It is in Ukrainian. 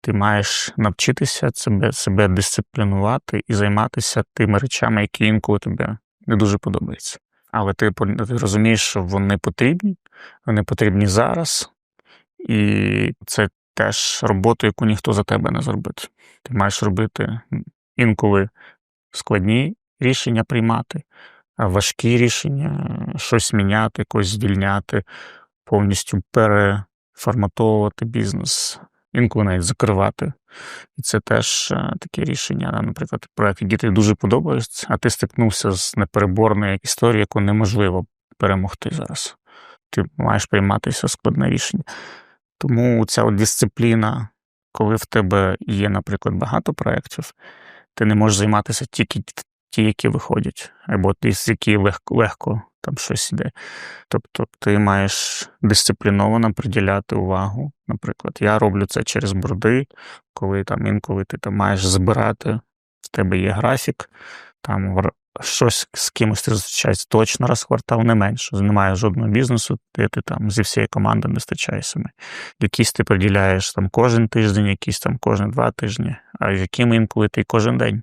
Ти маєш навчитися себе, себе дисциплінувати і займатися тими речами, які інколи тобі не дуже подобаються. Але ти, ти розумієш, що вони потрібні, вони потрібні зараз, і це теж робота, яку ніхто за тебе не зробить. Ти маєш робити інколи складні рішення приймати, важкі рішення, щось міняти, когось звільняти, повністю переформатовувати бізнес, інколи навіть закривати. І це теж е, таке рішення. Наприклад, проект, який тобі дуже подобається, а ти стикнувся з непереборною історією, яку неможливо перемогти зараз. Ти маєш прийматися складне рішення. Тому ця от дисципліна, коли в тебе є, наприклад, багато проєктів, ти не можеш займатися тільки ті, які виходять, або ті, з які легко, легко там щось іде. Тобто ти маєш дисципліновано приділяти увагу. Наприклад, я роблю це через борди, коли там інколи ти там маєш збирати, в тебе є графік, там щось з кимось ти зустрічаєшся точно раз в квартал, не менше. Немає жодного бізнесу, де ти там зі всієї команди не зустрічаєшся. Якісь ти приділяєш там кожен тиждень, якісь там кожні два тижні, а з якими інколи ти кожен день.